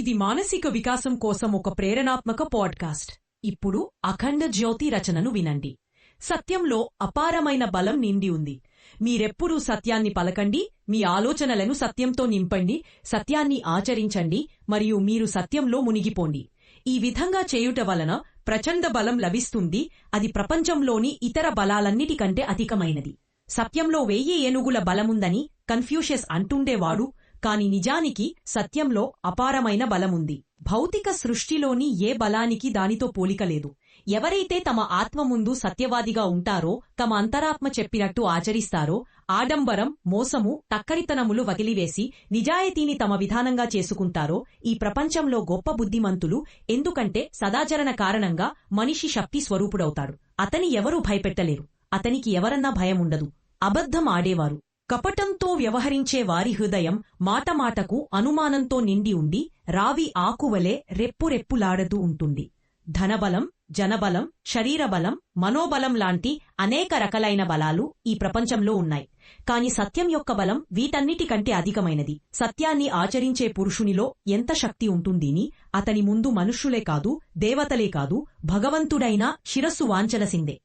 ఇది మానసిక వికాసం కోసం ఒక ప్రేరణాత్మక పాడ్కాస్ట్. ఇప్పుడు అఖండ జ్యోతి రచనను వినండి. సత్యంలో అపారమైన బలం నిండి ఉంది. మీరెప్పుడూ సత్యాన్ని పలకండి మీ ఆలోచనలను సత్యంతో నింపండి సత్యాన్ని ఆచరించండి మరియు మీరు సత్యంలో మునిగిపోండి. ఈ విధంగా చేయుట వలన ప్రచండ బలం లభిస్తుంది అది ప్రపంచంలోని ఇతర బలాలన్నిటికంటే అధికమైనది. సత్యంలో వెయ్యి ఏనుగుల బలముందని కన్ఫ్యూషియస్ అంటుండేవాడు కాని నిజానికి సత్యంలో అపారమైన బలముంది. భౌతిక సృష్టిలోని ఏ బలానికి దానితో పోలిక లేదు. ఎవరైతే తమ ఆత్మ ముందు సత్యవాదిగా ఉంటారో తమ అంతరాత్మ చెప్పినట్టు ఆచరిస్తారో ఆడంబరం మోసము తక్కరితనములు వదిలివేసి నిజాయితీని తమ విధానంగా చేసుకుంటారో ఈ ప్రపంచంలో గొప్ప బుద్ధిమంతులు ఎందుకంటే సదాచరణ కారణంగా మనిషి శక్తి స్వరూపుడవుతాడు. అతని ఎవరూ భయపెట్టలేరు. అతనికి ఎవరన్నా భయముండదు. అబద్ధం ఆడేవారు. కపటంతో వ్యవహరించే వారి హృదయం మాటమాటకు అనుమానంతో నిండి ఉండి రావి ఆకువలే రెప్పురెప్పులాడుతూ ఉంటుంది. ధనబలం జనబలం శరీరబలం మనోబలం లాంటి అనేక రకాలైన బలాలు ఈ ప్రపంచంలో ఉన్నాయి. కాని సత్యం యొక్క బలం వీటన్నిటికంటే అధికమైనది. సత్యాన్ని ఆచరించే పురుషునిలో ఎంత శక్తి ఉంటుందిని అతని ముందు మనుష్యులే కాదు దేవతలే కాదు భగవంతుడైనా శిరస్సు వాంచలసిందే